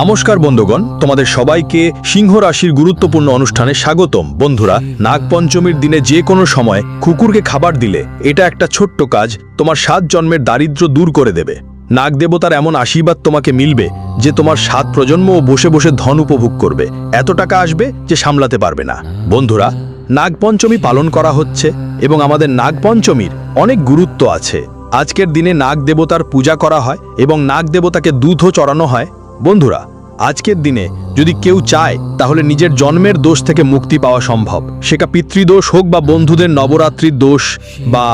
নমস্কার বন্ধুগণ, তোমাদের সবাইকে সিংহ রাশির গুরুত্বপূর্ণ অনুষ্ঠানে স্বাগতম। বন্ধুরা, নাগপঞ্চমীর দিনে যে কোনো সময় কুকুরকে খাবার দিলে এটা একটা ছোট্ট কাজ, তোমার সাত জন্মের দারিদ্র্য দূর করে দেবে। নাগ দেবতার এমন আশীর্বাদ তোমাকে মিলবে যে তোমার সাত প্রজন্মও বসে বসে ধন উপভোগ করবে। এত টাকা আসবে যে সামলাতে পারবে না। বন্ধুরা, নাগপঞ্চমী পালন করা হচ্ছে এবং আমাদের নাগপঞ্চমীর অনেক গুরুত্ব আছে। আজকের দিনে নাগ দেবতার পূজা করা হয় এবং নাগ দেবতাকে দুধও চড়ানো হয়। বন্ধুরা, আজকের দিনে যদি কেউ চায়, তাহলে নিজের জন্মের দোষ থেকে মুক্তি পাওয়া সম্ভব। সেটা পিতৃদোষ হোক বা বন্ধুদের নবরাত্রির দোষ বা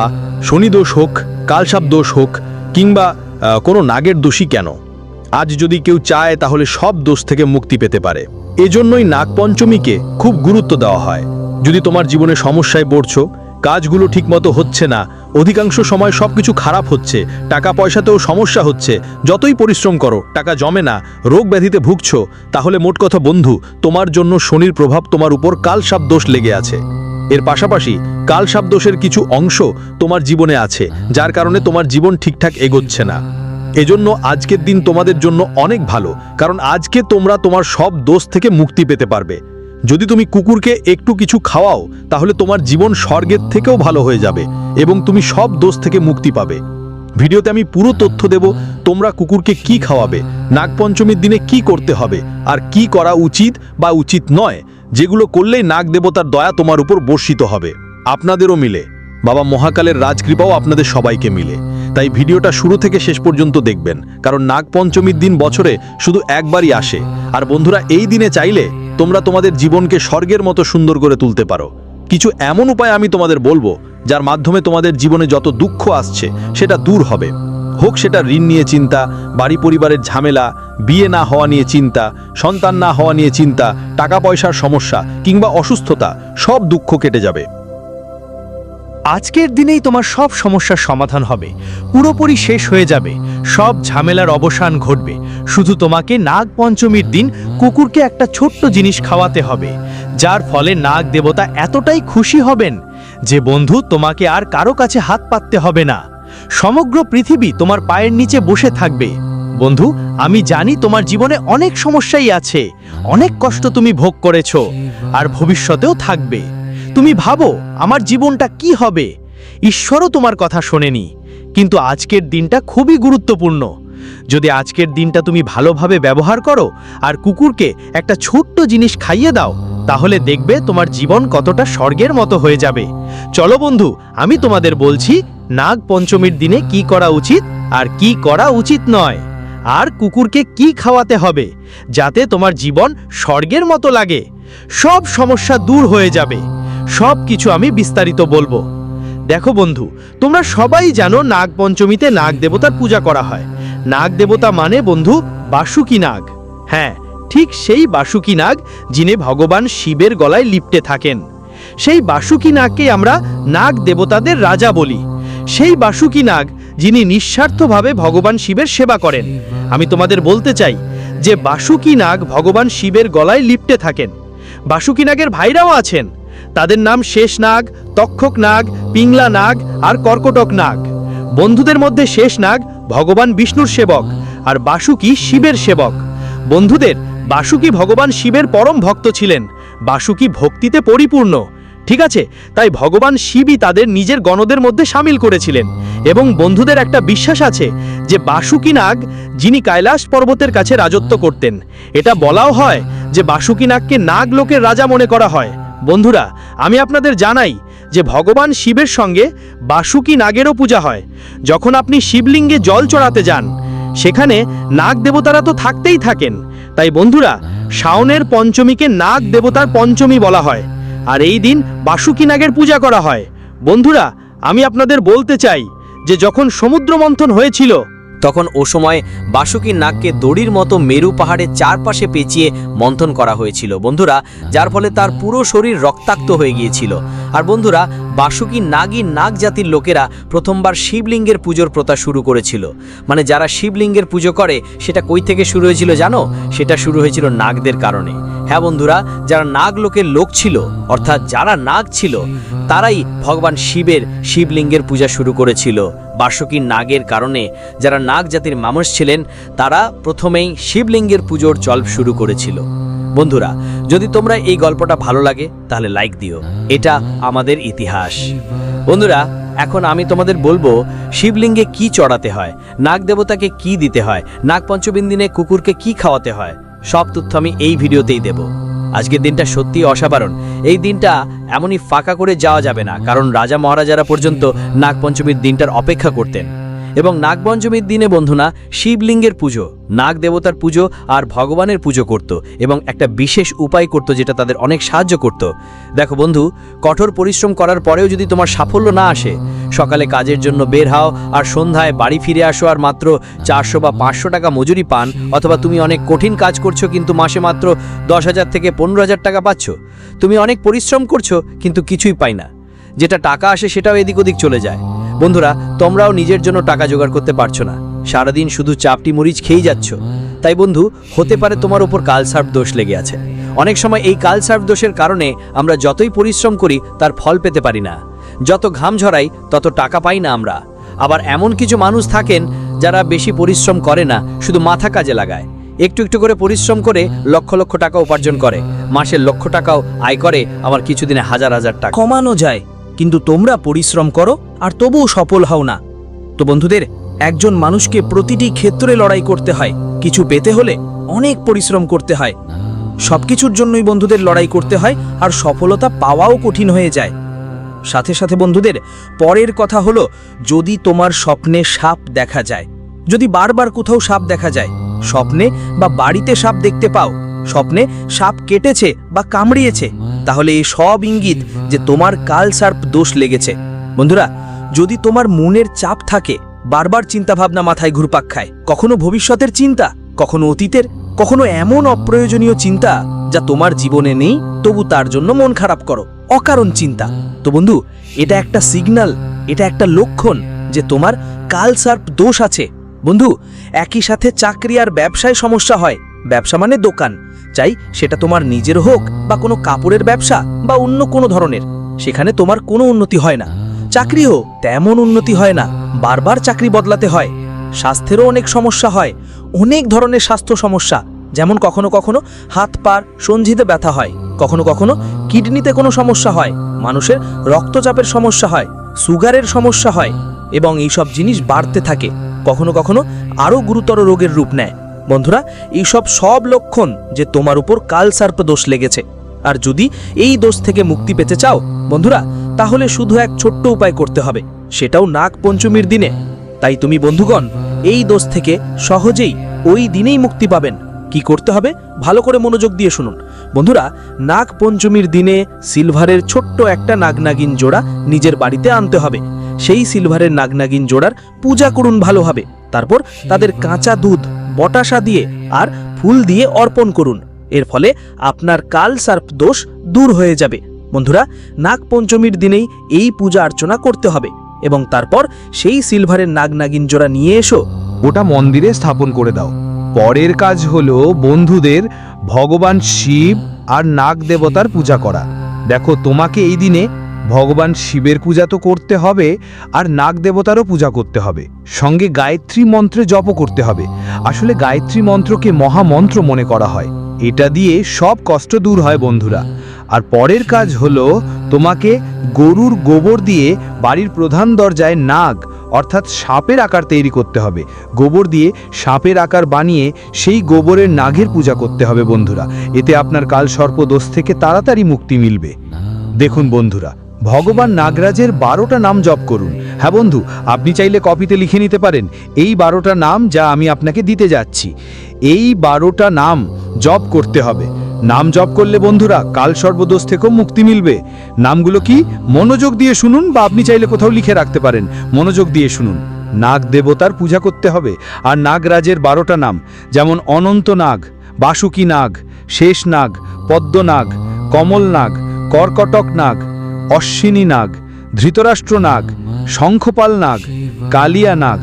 শনি দোষ হোক, কালসাপ দোষ হোক, কিংবা কোনো নাগের দোষী কেন? আজ যদি কেউ চায়, তাহলে সব দোষ থেকে মুক্তি পেতে পারে। এজন্যই নাগপঞ্চমীকে খুব গুরুত্ব দেওয়া হয়। যদি তোমার জীবনে সমস্যায় পড়ছ, কাজগুলো ঠিকমতো হচ্ছে না অধিকাংশ সময় সবকিছু খারাপ হচ্ছে টাকা পয়সাতেও সমস্যা হচ্ছে। যতই পরিশ্রম করো, টাকা জমে না, রোগ ব্যাধিতে ভুগছো, তাহলে মোট কথা বন্ধু, তোমার জন্য শনির প্রভাব তোমার উপর কালসাপ দোষ লেগে আছে। এর পাশাপাশি, কালসাপ দোষের কিছু অংশ তোমার জীবনে আছে, যার কারণে তোমার জীবন ঠিকঠাক এগোচ্ছে না। এজন্য আজকের দিন তোমাদের জন্য অনেক ভালো, কারণ আজকে তোমরা তোমার সব দোষ থেকে মুক্তি পেতে পারবে। যদি তুমি কুকুরকে একটু কিছু খাওয়াও, তাহলে তোমার জীবন স্বর্গের থেকেও ভালো হয়ে যাবে এবং তুমি সব দোষ থেকে মুক্তি পাবে। ভিডিওতে আমি পুরো তথ্য দেব, তোমরা কুকুরকে কি খাওয়াবে, নাগপঞ্চমীর দিনে কি করতে হবে, আর কি করা উচিত বা উচিত নয়, যেগুলো করলেই নাগ দেবতার দয়া তোমার উপর বর্ষিত হবে। আপনাদেরও মিলে। বাবা মহাকালের রাজকৃপাও আপনাদের সবাইকে মিলে। তাই ভিডিওটা শুরু থেকে শেষ পর্যন্ত দেখবেন, কারণ নাগপঞ্চমীর দিন বছরে শুধু একবারই আসে। আর বন্ধুরা, এই দিনে চাইলে তোমরা তোমাদের জীবনকে স্বর্গের মতো সুন্দর করে তুলতে পারো। কিছু এমন উপায় আমি তোমাদের বলব, যার মাধ্যমে তোমাদের জীবনে যত দুঃখ আসছে, সেটা দূর হবে। হোক সেটা ঋণ নিয়ে চিন্তা, বাড়ি পরিবারের ঝামেলা, বিয়ে না হওয়া নিয়ে চিন্তা, সন্তান না হওয়া নিয়ে চিন্তা, টাকা পয়সার সমস্যা, কিংবা অসুস্থতা, সব দুঃখ কেটে যাবে। আজকের দিনেই তোমার সব সমস্যার সমাধান হবে। পুরোপুরি শেষ হয়ে যাবে। সব ঝামেলার অবসান ঘটবে। শুধু তোমাকে নাগ পঞ্চমীর দিন কুকুরকে একটা ছোট্ট জিনিস খাওয়াতে হবে। যার ফলে নাগ দেবতা এতটাই খুশি হবেন যে, বন্ধু, তোমাকে আর কারও কাছে হাত পাততে হবে না। সমগ্র পৃথিবী তোমার পায়ের নিচে বসে থাকবে। বন্ধু, আমি জানি তোমার জীবনে অনেক সমস্যাই আছে। অনেক কষ্ট তুমি ভোগ করেছ। আর ভবিষ্যতেও থাকবে। তুমি ভাবো আমার জীবনটা কি হবে? ঈশ্বরও তোমার কথা শোনেনি। কিন্তু আজকের দিনটা খুবই গুরুত্বপূর্ণ। যদি আজকের দিনটা তুমি ভালোভাবে ব্যবহার করো আর কুকুরকে একটা ছোট্ট জিনিস খাইয়ে দাও, তাহলে দেখবে তোমার জীবন কতটা স্বর্গের মতো হয়ে যাবে। চলো বন্ধু, আমি তোমাদের বলছি, নাগ পঞ্চমীর দিনে কি করা উচিত আর কি করা উচিত নয়। আর কুকুরকে কি খাওয়াতে হবে, যাতে তোমার জীবন স্বর্গের মতো লাগে। সব সমস্যা দূর হয়ে যাবে। সব কিছু আমি বিস্তারিত বলব। দেখো বন্ধু, তোমরা সবাই জানো নাগ পঞ্চমীতে নাগ দেবতার পূজা করা হয়। নাগ দেবতা মানে বন্ধু বাসুকি নাগ। হ্যাঁ ঠিক সেই বাসুকি নাগ যিনি ভগবান শিবের গলায় লিপ্টে থাকেন। সেই বাসুকি নাগকে আমরা নাগ দেবতাদের রাজা বলি। সেই বাসুকি নাগ যিনি নিঃস্বার্থভাবে ভগবান শিবের সেবা করেন। আমি তোমাদের বলতে চাই যে বাসুকি নাগ ভগবান শিবের গলায় লিপ্টে থাকেন। বাসুকি নাগের ভাইরাও আছেন। তাদের নাম শেষ নাগ তক্ষক নাগ পিংলা নাগ আর কর্কটক নাগ বন্ধুদের মধ্যে শেষ নাগ ভগবান বিষ্ণুর সেবক আর বাসুকি শিবের সেবক। বন্ধুদের, বাসুকি ভগবান শিবের পরম ভক্ত ছিলেন, বাসুকি ভক্তিতে পরিপূর্ণ। ঠিক আছে, তাই ভগবান শিবই তাদের নিজের গণদের মধ্যে সামিল করেছিলেন। এবং বন্ধুদের একটা বিশ্বাস আছে যে বাসুকি নাগ যিনি কৈলাস পর্বতের কাছে রাজত্ব করতেন। এটা বলাও হয় যে বাসুকি নাগকে নাগ লোকের রাজা মনে করা হয়। বন্ধুরা, আমি আপনাদের জানাই যে ভগবান শিবের সঙ্গে বাসুকি নাগেরও পূজা হয়। যখন আপনি শিবলিঙ্গে জল চড়াতে যান, সেখানে নাগ দেবতারা তো থাকতেই থাকেন। তাই বন্ধুরা, শাওনের পঞ্চমীকে নাগ দেবতার পঞ্চমী বলা হয়, আর এই দিন বাসুকি নাগের পূজা করা হয়। বন্ধুরা, আমি আপনাদের বলতে চাই যে যখন সমুদ্র মন্থন হয়েছিল তখন ও সময় বাসুকীর নাগকে দড়ির মতো মেরু পাহাড়ের চারপাশে পেঁচিয়ে মন্থন করা হয়েছিল। বন্ধুরা, যার ফলে তার পুরো শরীর রক্তাক্ত হয়ে গিয়েছিল। আর বন্ধুরা, বাসুকী নাগী নাগ জাতির লোকেরা প্রথমবার শিবলিঙ্গের পুজোর প্রথা শুরু করেছিল। মানে যারা শিবলিঙ্গের পুজো করে, সেটা কই থেকে শুরু হয়েছিল জানো? সেটা শুরু হয়েছিল নাগদের কারণে। হ্যাঁ বন্ধুরা, যারা নাগ লোকের লোক ছিল, অর্থাৎ যারা নাগ ছিল, তারাই ভগবান শিবের শিবলিঙ্গের পূজা শুরু করেছিল। বার্ষকীর নাগের কারণে যারা নাগ জাতির মানুষ ছিলেন, তারা প্রথমেই শিবলিঙ্গের পুজোর চল শুরু করেছিল। বন্ধুরা, যদি তোমরা এই গল্পটা ভালো লাগে, তাহলে লাইক দিও। এটা আমাদের ইতিহাস। বন্ধুরা, এখন আমি তোমাদের বলব, শিবলিঙ্গে কি চড়াতে হয়, নাগ দেবতাকে কি দিতে হয়, নাগ পঞ্চমীর দিনে কুকুরকে কি খাওয়াতে হয়, সব তথ্য আমি এই ভিডিওতেই দেব। আজকের দিনটা সত্যি অসাধারণ। এই দিনটা এমনই ফাঁকা করে যাওয়া যাবে না, কারণ রাজা মহারাজারা পর্যন্ত নাগপঞ্চমীর দিনটার অপেক্ষা করতেন। এবং নাগপঞ্চমীর দিনে বন্ধুনা শিবলিঙ্গের পুজো নাগ দেবতার পুজো আর ভগবানের পুজো করত এবং একটা বিশেষ উপায় করত যেটা তাদের অনেক সাহায্য করত। দেখো বন্ধু, কঠোর পরিশ্রম করার পরেও যদি তোমার সাফল্য না আসে, সকালে কাজের জন্য বের হও আর সন্ধ্যায় বাড়ি ফিরে আসো আর মাত্র চারশো বা পাঁচশো টাকা মজুরি পান অথবা তুমি অনেক কঠিন কাজ করছ কিন্তু মাসে মাত্র দশ হাজার থেকে পনেরো হাজার টাকা পাচ্ছ। তুমি অনেক পরিশ্রম করছ কিন্তু কিছুই পাই না। যেটা টাকা আসে সেটাও এদিক ওদিক চলে যায়। বন্ধুরা, তোমরাও নিজের জন্য টাকা জোগাড় করতে পারছ না। সারাদিন শুধু চাপটি মরিচ খেয়েই যাচ্ছ। তাই বন্ধু, হতে পারে তোমার উপর কালসার্প দোষ লেগে আছে। অনেক সময় এই কালসার্প দোষের কারণে আমরা যতই পরিশ্রম করি, তার ফল পেতে পারি না। যত ঘাম ঝরাই, তত টাকা পাই না আমরা। আবার এমন কিছু মানুষ থাকেন যারা বেশি পরিশ্রম করে না, শুধু মাথা কাজে লাগায়। একটু একটু করে পরিশ্রম করে লক্ষ লক্ষ টাকা উপার্জন করে। মাসের লক্ষ টাকাও আয় করে আমার কিছুদিনে হাজার হাজার টাকা। কমানো যায়। কিন্তু তোমরা পরিশ্রম করো আর তবুও সফল হও না। তো বন্ধুদের, একজন মানুষকে প্রতিটি ক্ষেত্রে লড়াই করতে হয়। কিছু পেতে হলে অনেক পরিশ্রম করতে হয়। সবকিছুর জন্যই বন্ধুদের লড়াই করতে হয় আর সফলতা পাওয়াও কঠিন হয়ে যায়। সাথে সাথে বন্ধুদের, পরের কথা হলো যদি তোমার স্বপ্নে সাপ দেখা যায়। যদি বারবার কোথাও সাপ দেখা যায়, স্বপ্নে বা বাড়িতে সাপ দেখতে পাও, স্বপ্নে সাপ কেটেছে বা কামড়িয়েছে তাহলে এই সব ইঙ্গিত যে তোমার কাল সার্প দোষ লেগেছে। বন্ধুরা, যদি তোমার মনের চাপ থাকে, বারবার চিন্তাভাবনা মাথায় ঘুরপাক খায়, কখনো ভবিষ্যতের চিন্তা, কখনো অতীতের, কখনো এমন অপ্রয়োজনীয় চিন্তা যা তোমার জীবনে নেই, তবু তার জন্য মন খারাপ করো, অকারণ চিন্তা। তো বন্ধু, এটা একটা সিগন্যাল এটা একটা লক্ষণ যে তোমার কাল সার্প দোষ আছে। বন্ধু, একই সাথে চাকরি আর ব্যবসায় সমস্যা হয়, ব্যবসা মানে দোকান। চাই সেটা তোমার নিজের হোক বা কোনো কাপড়ের ব্যবসা বা অন্য কোনো ধরনের। সেখানে তোমার কোনো উন্নতি হয় না। চাকরিও তেমন উন্নতি হয় না। বারবার চাকরি বদলাতে হয়। স্বাস্থ্যেরও অনেক সমস্যা হয়। অনেক ধরনের স্বাস্থ্য সমস্যা, যেমন কখনো কখনো হাত, পার সঞ্জিতে ব্যথা হয়। কখনো কখনো কিডনিতে কোনো সমস্যা হয়। মানুষের রক্তচাপের সমস্যা হয়। সুগারের সমস্যা হয়। এবং এইসব জিনিস বাড়তে থাকে। কখনো কখনো আরও গুরুতর রোগের রূপ নেয়। বন্ধুরা, এইসব সব লক্ষণ যে তোমার উপর কালসার্প দোষ লেগেছে। আর যদি এই দোষ থেকে মুক্তি পেতে চাও, বন্ধুরা, তাহলে শুধু এক ছোট্ট উপায় করতে হবে, সেটাও নাগ পঞ্চমীর দিনে। তাই তুমি বন্ধুগণ, এই দোষ থেকে সহজেই ওই দিনেই মুক্তি পাবেন। কি করতে হবে? ভালো করে মনোযোগ দিয়ে শুনুন। বন্ধুরা নাগ পঞ্চমীর দিনে সিলভারের ছোট্ট একটা নাগনাগিন জোড়া নিজের বাড়িতে আনতে হবে। সেই সিলভারের নাগনাগিন জোড়ার পূজা করুন ভালোভাবে। তারপর তাদের কাঁচা দুধ বটাসা দিয়ে আর ফুল দিয়ে অর্পণ করুন। এর ফলে আপনার কাল সার্প দোষ দূর হয়ে যাবে। বন্ধুরা নাগ পঞ্চমীর দিনেই এই পূজা অর্চনা করতে হবে এবং তারপর সেই সিলভারের নাগনাগিন জোড়া নিয়ে এসো। ওটা মন্দিরে স্থাপন করে দাও। পরের কাজ হলো বন্ধুদের ভগবান শিব আর নাগ দেবতার পূজা করা। দেখো, তোমাকে এই দিনে ভগবান শিবের পূজা তো করতে হবে আর নাগ দেবতারও পূজা করতে হবে। সঙ্গে গায়ত্রী মন্ত্রে জপও করতে হবে। আসলে গায়ত্রী মন্ত্রকে মহামন্ত্র মনে করা হয়। এটা দিয়ে সব কষ্ট দূর হয় বন্ধুরা। আর পরের কাজ হলো তোমাকে গরুর গোবর দিয়ে বাড়ির প্রধান দরজায় নাগ, অর্থাৎ সাপের আকার তৈরি করতে হবে। গোবর দিয়ে সাপের আকার বানিয়ে সেই গোবরের নাগের পূজা করতে হবে বন্ধুরা। এতে আপনার কাল সর্পদোষ থেকে তাড়াতাড়ি মুক্তি মিলবে। দেখুন বন্ধুরা ভগবান নাগরাজের বারোটা নাম জপ করুন। হ্যাঁ বন্ধু, আপনি চাইলে কপিতে লিখে নিতে পারেন, এই বারোটা নাম যা আমি আপনাকে দিতে যাচ্ছি। এই বারোটা নাম জপ করতে হবে। নাম জপ করলে বন্ধুরা কাল সর্বদোষ থেকেও মুক্তি মিলবে। নামগুলো কি? মনোযোগ দিয়ে শুনুন বা আপনি চাইলে কোথাও লিখে রাখতে পারেন। মনোযোগ দিয়ে শুনুন। নাগ দেবতার পূজা করতে হবে আর নাগরাজের বারোটা নাম, যেমন অনন্ত নাগ, বাসুকি নাগ, শেষ নাগ পদ্মনাগ কমল নাগ, কর্কটক নাগ অশ্বিনী নাগ, ধৃতরাষ্ট্র নাগ, শঙ্খপাল নাগ, কালিয়া নাগ,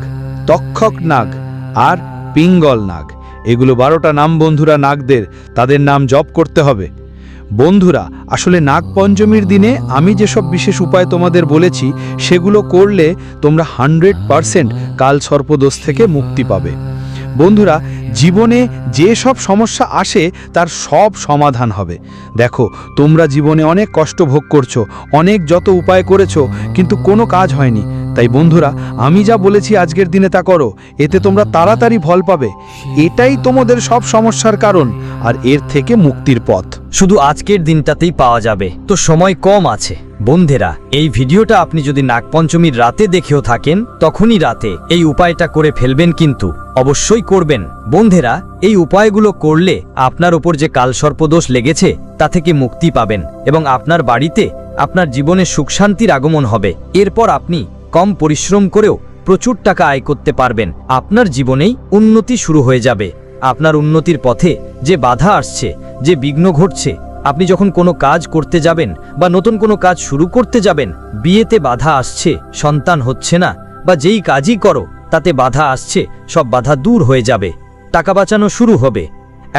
তক্ষক নাগ আর পিঙ্গল নাগ। এগুলো বারোটা নাম বন্ধুরা নাগদের, তাদের নাম জপ করতে হবে। বন্ধুরা, আসলে নাগ পঞ্চমীর দিনে আমি যেসব বিশেষ উপায় তোমাদের বলেছি, সেগুলো করলে তোমরা হান্ড্রেড পারসেন্ট কাল সর্পদোষ থেকে মুক্তি পাবে। বন্ধুরা, জীবনে যে সব সমস্যা আসে, তার সব সমাধান হবে। দেখো, তোমরা জীবনে অনেক কষ্ট ভোগ করছ, অনেক যত উপায় করেছ, কিন্তু কোনো কাজ হয়নি। তাই বন্ধুরা, আমি যা বলেছি আজকের দিনে তা করো, এতে তোমরা তাড়াতাড়ি ফল পাবে। এটাই তোমাদের সব সমস্যার কারণ, আর এর থেকে মুক্তির পথ। শুধু আজকের দিনটাতেই পাওয়া যাবে, তো সময় কম আছে। বন্ধেরা, এই ভিডিওটা আপনি যদি নাগপঞ্চমীর রাতে দেখেও থাকেন, তখনই রাতে এই উপায়টা করে ফেলবেন কিন্তু। অবশ্যই করবেন। বন্ধেরা, এই উপায়গুলো করলে আপনার ওপর যে কালসর্পদোষ লেগেছে, তা থেকে মুক্তি পাবেন এবং আপনার বাড়িতে আপনার জীবনে সুখ শান্তির আগমন হবে। এরপর আপনি কম পরিশ্রম করেও প্রচুর টাকা আয় করতে পারবেন। আপনার জীবনেই উন্নতি শুরু হয়ে যাবে। আপনার উন্নতির পথে যে বাধা আসছে, যে বিঘ্ন ঘটছে, আপনি যখন কোনো কাজ করতে যাবেন বা নতুন কোনো কাজ শুরু করতে যাবেন, বিয়েতে বাধা আসছে, সন্তান হচ্ছে না, বা যেই কাজই করো তাতে বাধা আসছে, সব বাধা দূর হয়ে যাবে। টাকা বাঁচানো শুরু হবে।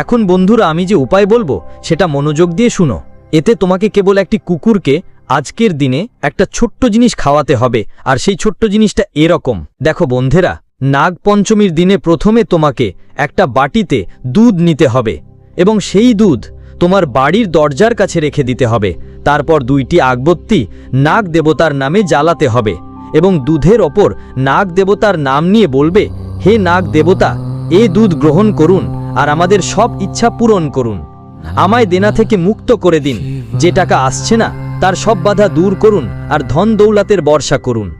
এখন বন্ধুরা, আমি যে উপায় বলব, সেটা মনোযোগ দিয়ে শুনো। এতে তোমাকে কেবল একটি কুকুরকে আজকের দিনে একটা ছোট্ট জিনিস খাওয়াতে হবে, আর সেই ছোট্ট জিনিসটা এরকম। দেখো বন্ধেরা নাগ পঞ্চমীর দিনে প্রথমে তোমাকে একটা বাটিতে দুধ নিতে হবে, এবং সেই দুধ তোমার বাড়ির দরজার কাছে রেখে দিতে হবে। তারপর দুইটি আগবত্তি নাগ দেবতার নামে জ্বালাতে হবে। এবং দুধের ওপর নাগ দেবতার নাম নিয়ে বলবে, হে নাগ দেবতা, এ দুধ গ্রহণ করুন আর আমাদের সব ইচ্ছা পূরণ করুন। আমায় দেনা থেকে মুক্ত করে দিন। যে টাকা আসছে না, তার সব বাধা দূর করুন আর ধন দৌলাতের বর্ষা করুন।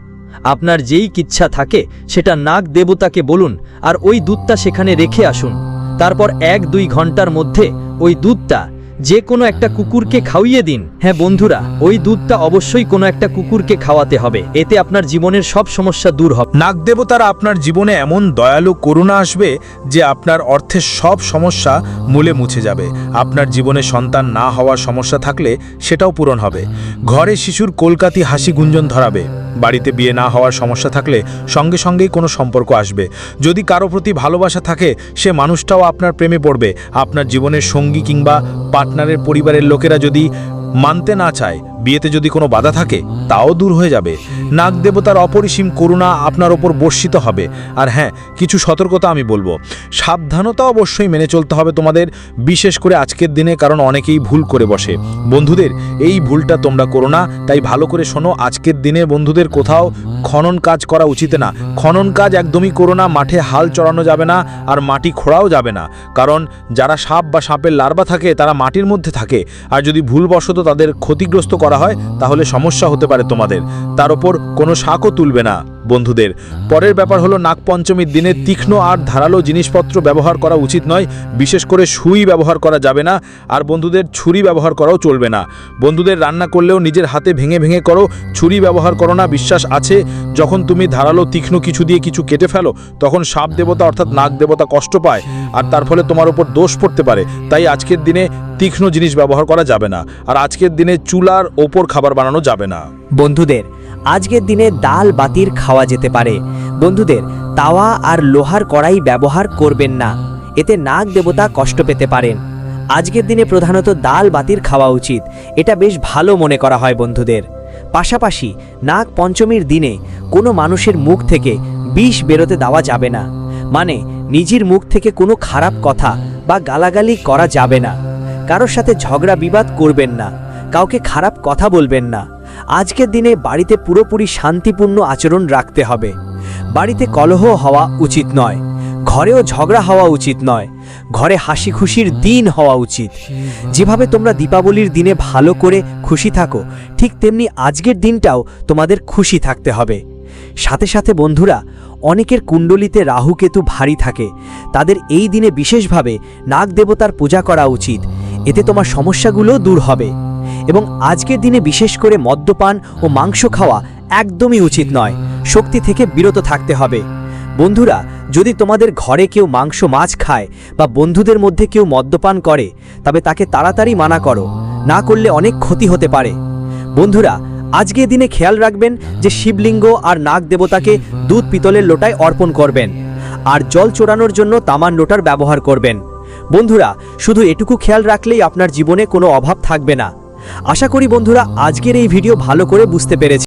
আপনার যেই কিচ্ছা থাকে, সেটা নাগ দেবতাকে বলুন আর ওই দুধটা সেখানে রেখে আসুন। তারপর এক দুই ঘণ্টার মধ্যে ওই দুধটা যে কোনো একটা কুকুরকে খাওয়িয়ে দিন। হ্যাঁ বন্ধুরা ওই দুধটা অবশ্যই কোনো একটা কুকুরকে খাওয়াতে হবে। এতে আপনার জীবনের সব সমস্যা দূর হবে। নাগদেবতারা আপনার জীবনে এমন দয়ালু করুণা আসবে যে আপনার অর্থের সব সমস্যা মূলে মুছে যাবে। আপনার জীবনে সন্তান না হওয়ার সমস্যা থাকলে সেটাও পূরণ হবে। ঘরে শিশুর কলকাতি হাসি গুঞ্জন ধরাবে। বাড়িতে বিয়ে না হওয়ার সমস্যা থাকলে সঙ্গে সঙ্গেই কোনো সম্পর্ক আসবে। যদি কারও প্রতি ভালোবাসা থাকে, সে মানুষটাও আপনার প্রেমে পড়বে। আপনার জীবনের সঙ্গী কিংবা পার্টনারের পরিবারের লোকেরা যদি মানতে না চায় বিয়েতে যদি কোনো বাধা থাকে, তাও দূর হয়ে যাবে। নাগ দেবতার অপরিসীম করুণা আপনার ওপর বর্ষিত হবে। আর হ্যাঁ কিছু সতর্কতা আমি বলব। সাবধানতা অবশ্যই মেনে চলতে হবে তোমাদের, বিশেষ করে আজকের দিনে, কারণ অনেকেই ভুল করে বসে। বন্ধুদের, এই ভুলটা তোমরা করো না। তাই ভালো করে শোনো, আজকের দিনে বন্ধুদের কোথাও খনন কাজ করা উচিত না। খনন কাজ একদমই করো না, মাঠে হাল চড়ানো যাবে না, আর মাটি খোঁড়াও যাবে না। কারণ যারা সাপ বা সাপের লার্বা থাকে, তারা মাটির মধ্যে থাকে। আর যদি ভুলবশত তাদের ক্ষতিগ্রস্ত করা হয় তাহলে সমস্যা হতে পারে তোমাদের। তার ওপর কোনো শাকও তুলবে না। বন্ধুদের। পরের ব্যাপার হলো, নাগপঞ্চমীর দিনে তীক্ষ্ণ আর ধারালো জিনিসপত্র ব্যবহার করা উচিত নয়। বিশেষ করে সুই ব্যবহার করা যাবে না, আর বন্ধুদের ছুরি ব্যবহার করাও চলবে না। বন্ধুদের রান্না করলেও নিজের হাতে ভেঙে ভেঙে করো, ছুরি ব্যবহার করো না, বিশ্বাস আছে। যখন তুমি ধারালো, তীক্ষ্ণ কিছু দিয়ে কিছু কেটে ফেলো, তখন সাপ দেবতা অর্থাৎ নাগ দেবতা কষ্ট পায়, আর তার ফলে তোমার উপর দোষ পড়তে পারে। তাই আজকের দিনে তীক্ষ্ণ জিনিস ব্যবহার করা যাবে না, আর আজকের দিনে চুলার ওপর খাবার বানানো যাবে না। বন্ধুদের আজকের দিনে ডাল বাতির খাওয়া যেতে পারে। বন্ধুদের, তাওয়া আর লোহার কড়াই ব্যবহার করবেন না। এতে নাগ দেবতা কষ্ট পেতে পারেন। আজকের দিনে প্রধানত ডাল বাতির খাওয়া উচিত। এটা বেশ ভালো মনে করা হয় বন্ধুদের। পাশাপাশি, নাগ পঞ্চমীর দিনে কোনো মানুষের মুখ থেকে বিষ বেরোতে দেওয়া যাবে না। মানে নিজের মুখ থেকে কোনো খারাপ কথা বা গালাগালি করা যাবে না। কারোর সাথে ঝগড়া বিবাদ করবেন না। কাউকে খারাপ কথা বলবেন না। আজকের দিনে বাড়িতে পুরোপুরি শান্তিপূর্ণ আচরণ রাখতে হবে। বাড়িতে কলহ হওয়া উচিত নয়, ঘরেও ঝগড়া হওয়া উচিত নয়, ঘরে হাসি খুশির দিন হওয়া উচিত। যেভাবে তোমরা দীপাবলির দিনে ভালো করে খুশি থাকো, ঠিক তেমনি আজকের দিনটাও তোমাদের খুশি থাকতে হবে। সাথে সাথে বন্ধুরা, অনেকের কুণ্ডলিতে রাহুকেতু ভারী থাকে। তাদের এই দিনে বিশেষভাবে নাগ দেবতার পূজা করা উচিত। এতে তোমার সমস্যাগুলো দূর হবে। এবং আজকের দিনে বিশেষ করে মদ্যপান ও মাংস খাওয়া একদমই উচিত নয়। শক্তি থেকে বিরত থাকতে হবে। বন্ধুরা, যদি তোমাদের ঘরে কেউ মাংস, মাছ খায় বা বন্ধুদের মধ্যে কেউ মদ্যপান করে, তবে তাকে তাড়াতাড়ি মানা করো। না করলে অনেক ক্ষতি হতে পারে। বন্ধুরা আজকের দিনে খেয়াল রাখবেন যে শিবলিঙ্গ আর নাগ দেবতাকে দুধ পিতলের লোটায় অর্পণ করবেন আর জল চোরানোর জন্য তামার লোটার ব্যবহার করবেন। বন্ধুরা, শুধু এটুকু খেয়াল রাখলেই আপনার জীবনে কোনো অভাব থাকবে না। আশা করি বন্ধুরা আজকের এই ভিডিও ভালো করে বুঝতে পেরেছে